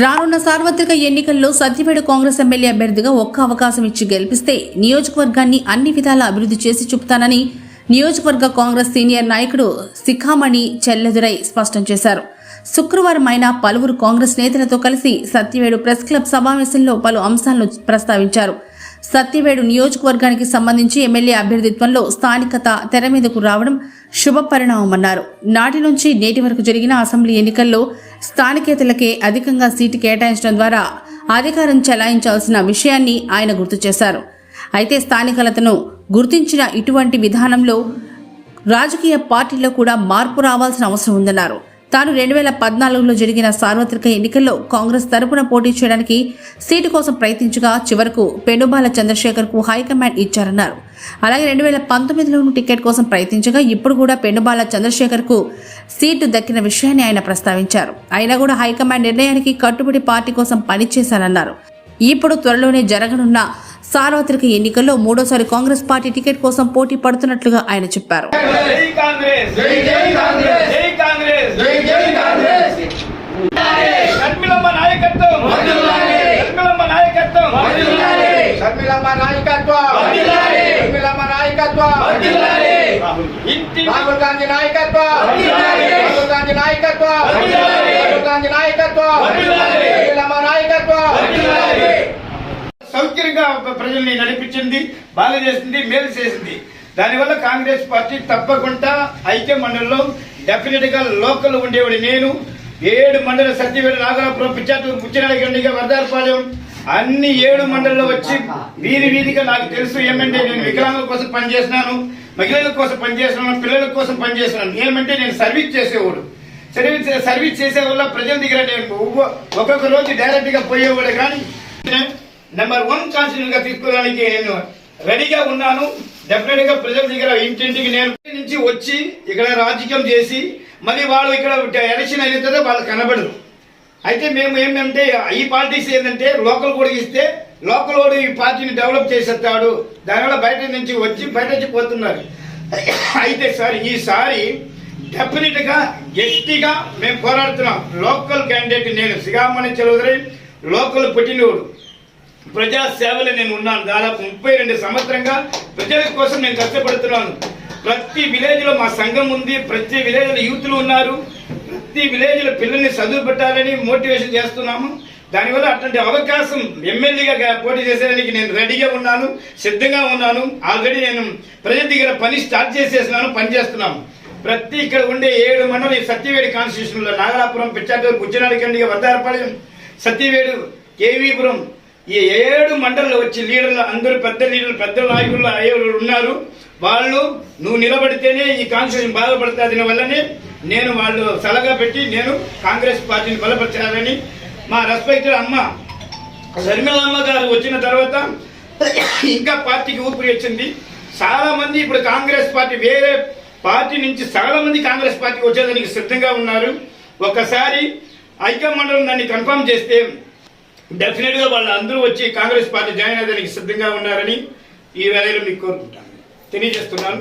రానున్న సార్వత్రిక ఎన్నికల్లో సత్యవేడు కాంగ్రెస్ ఎమ్మెల్యే అభ్యర్థిగా ఒక్క అవకాశం ఇచ్చి గెలిపిస్తే నియోజకవర్గాన్ని అన్ని విధాలా అభివృద్ధి చేసి చూపుతానని నియోజకవర్గ కాంగ్రెస్ సీనియర్ నాయకుడు శిఖామణి చెల్లెదురై స్పష్టం చేశారు. శుక్రవారం ఆయన పలువురు కాంగ్రెస్ నేతలతో కలిసి సత్యవేడు ప్రెస్ క్లబ్ సమావేశంలో పలు అంశాలను ప్రస్తావించారు. సత్యవేడు నియోజకవర్గానికి సంబంధించి ఎమ్మెల్యే అభ్యర్థిత్వంలో స్థానికత తెర మీదకు రావడం శుభ పరిణామమన్నారు నాటి నుంచి నేటి వరకు జరిగిన అసెంబ్లీ ఎన్నికల్లో స్థానికేతలకే అధికంగా సీటు కేటాయించడం ద్వారా అధికారం చెలాయించాల్సిన విషయాన్ని ఆయన గుర్తు చేశారు. అయితే స్థానికలతను గుర్తించిన ఇటువంటి విధానంలో రాజకీయ పార్టీలో కూడా మార్పు రావాల్సిన అవసరం ఉందన్నారు. తాను రెండు వేల పద్నాలుగులో జరిగిన సార్వత్రిక ఎన్నికల్లో కాంగ్రెస్ తరపున పోటీ చేయడానికి సీటు కోసం ప్రయత్నించగా చివరకు పెనుబాల చంద్రశేఖర్కు హైకమాండ్ ఇచ్చారన్నారు. అలాగే రెండు వేల పంతొమ్మిదిలోనూ టికెట్ కోసం ప్రయత్నించగా ఇప్పుడు కూడా పెనుబాల చంద్రశేఖర్కు సీటు దక్కిన విషయాన్ని ఆయన ప్రస్తావించారు. అయినా కూడా హైకమాండ్ నిర్ణయానికి కట్టుబడి పార్టీ కోసం పనిచేశానన్నారు. ఇప్పుడు త్వరలోనే జరగనున్న సార్వత్రిక ఎన్నికల్లో మూడోసారి కాంగ్రెస్ పార్టీ టికెట్ కోసం పోటీ పడుతున్నట్లుగా ఆయన చెప్పారు. రాహుల్ గాంధీ నాయకత్వం. రాహుల్ గాంధీ నాయకత్వం. రాహుల్ గాంధీ నాయకత్వం. నాయకత్వం. సౌకర్యంగా ప్రజల్ని నడిపించింది బాగా చేసింది మేలు చేసింది. దానివల్ల కాంగ్రెస్ పార్టీ తప్పకుండా ఐక్య మండలిలో డెఫినెట్గా లోకల్ ఉండేవాడు నేను. ఏడు మండల సత్యవేడు నాగరాపురం పిచ్చాటూరు పుచ్చినాడగండిగా వరదారపాలెం అన్ని ఏడు మండల్లో వచ్చి వీధి వీధిగా నాకు తెలుసు ఏమంటే నేను వికలాంగుల కోసం పనిచేసినాను మహిళల కోసం పనిచేస్తున్నాను పిల్లల కోసం పనిచేస్తున్నాను ఏమంటే నేను సర్వీస్ చేసేవాడు. సర్వీస్ సర్వీస్ చేసే వల్ల ప్రజల దగ్గర నేను ఒక్కొక్క రోజు డైరెక్ట్గా పోయేవాడు కానీ నెంబర్ వన్ కాన్స్టిట్యూషన్గా తీసుకోవడానికి నేను రెడీగా ఉన్నాను. డెఫినెట్గా ప్రజల దగ్గర ఇంటింటికి నేను నుంచి వచ్చి ఇక్కడ రాజకీయం చేసి మళ్ళీ వాళ్ళు ఇక్కడ ఎలక్షన్ అయిన తర్వాత వాళ్ళు కనబడరు. అయితే మేము ఏమంటే ఈ పార్టీస్ ఏంటంటే లోకల్ కూడా ఇస్తే లోకల్ కూడా ఈ పార్టీని డెవలప్ చేసేస్తాడు. దానివల్ల బయట నుంచి వచ్చి బయట వచ్చి పోతున్నారు. అయితే సార్ ఈసారి డెఫినెట్గా గట్టిగా మేము పోరాడుతున్నాం. లోకల్ క్యాండిడేట్ నేను శ్రీరామణి చౌదరి లోకల్ పుట్టినోడు ప్రజా సేవలో నేను ఉన్నాను. దాదాపు ముప్పై రెండు సంవత్సరంగా ప్రజల కోసం నేను కష్టపడుతున్నాను. ప్రతి విలేజ్లో మా సంఘం ఉంది ప్రతి విలేజ్లో యూత్లు ఉన్నారు. ప్రతి విలేజ్లో పిల్లల్ని చదువు పెట్టాలని మోటివేషన్ చేస్తున్నాము. దానివల్ల అటువంటి అవకాశం ఎమ్మెల్యేగా పోటీ చేసేదానికి నేను రెడీగా ఉన్నాను సిద్ధంగా ఉన్నాను. ఆల్రెడీ నేను ప్రజల దగ్గర పని స్టార్ట్ చేసేసినాను పని చేస్తున్నాము. ప్రతి ఇక్కడ ఉండే ఏడు మండలం ఈ సత్యవేడి కాన్స్టిట్యూషన్లో నాగలాపురం పిచ్చాటూరు గుజ్జనాడికండి వద్దారపాలెం సత్యవేడు కేవీపురం ఈ ఏడు మండలంలో వచ్చి లీడర్లు అందరూ పెద్ద లీడర్లు పెద్ద నాయకులు అయ్యేవాళ్ళు ఉన్నారు. వాళ్ళు నువ్వు నిలబడితేనే ఈ కాన్స్టిట్యూషన్ బాధపడుతుంది. వల్లనే నేను వాళ్ళు సలహా పెట్టి నేను కాంగ్రెస్ పార్టీని బలపరిచారని మా రెస్పెక్టెడ్ అమ్మ శర్మిలమ్మ గారు వచ్చిన తర్వాత ఇంకా పార్టీకి ఊపిరి వచ్చింది. చాలా మంది ఇప్పుడు కాంగ్రెస్ పార్టీ వేరే పార్టీ నుంచి చాలా మంది కాంగ్రెస్ పార్టీకి వచ్చేదానికి సిద్ధంగా ఉన్నారు. ఒకసారి ఐకమండలం దాన్ని కన్ఫర్మ్ చేస్తే డెఫినెట్గా వాళ్ళు అందరూ వచ్చి కాంగ్రెస్ పార్టీ జాయిన్ అయ్యేదానికి సిద్ధంగా ఉన్నారని ఈ వేళలో మీకు కోరుకుంటాను. తెలియజేస్తున్నాను.